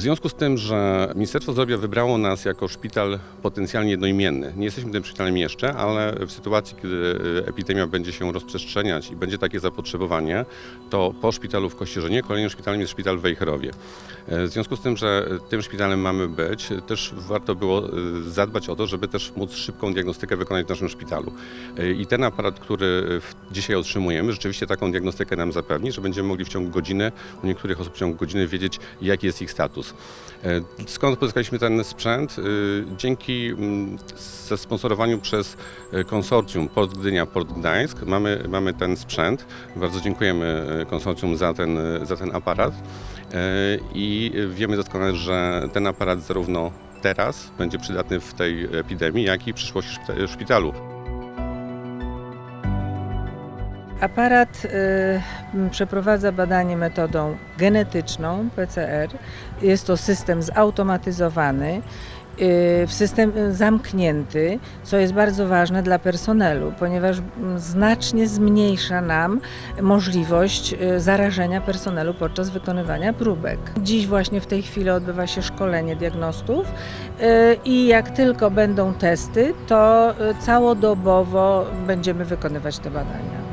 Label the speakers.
Speaker 1: związku z tym, że Ministerstwo Zdrowia wybrało nas jako szpital potencjalnie jednoimienny, nie jesteśmy tym szpitalem jeszcze, ale w sytuacji, kiedy e, epidemia będzie się rozprzestrzeniać i będzie takie zapotrzebowanie, to po szpitalu w Kościerzynie kolejnym szpitalem jest szpital w Wejherowie. E, W związku z tym, że tym szpitalem mamy być, też warto było e, zadbać o to, żeby też móc szybką diagnostykę wykonać w naszym szpitalu. I ten aparat, który w- dzisiaj otrzymujemy, rzeczywiście taką diagnostykę nam zapewni, że będziemy mogli w ciągu godziny, u niektórych osób w ciągu godziny wiedzieć, jaki jest ich status. E, Skąd pozyskaliśmy ten sprzęt? E, Dzięki mm, zasponsorowaniu przez e, konsorcjum Port Gdynia, Port Gdańsk mamy, mamy ten sprzęt. Bardzo dziękujemy konsorcjum za ten, za ten aparat i wiemy doskonale, że ten aparat zarówno teraz będzie przydatny w tej epidemii, jak i w przyszłości w szpitalu.
Speaker 2: Aparat y, przeprowadza badanie metodą genetyczną PCR. Jest to system zautomatyzowany, y, w system y, zamknięty, co jest bardzo ważne dla personelu, ponieważ m, znacznie zmniejsza nam możliwość y, zarażenia personelu podczas wykonywania próbek. Dziś właśnie w tej chwili odbywa się szkolenie diagnostów y, i jak tylko będą testy, to y, całodobowo będziemy wykonywać te badania.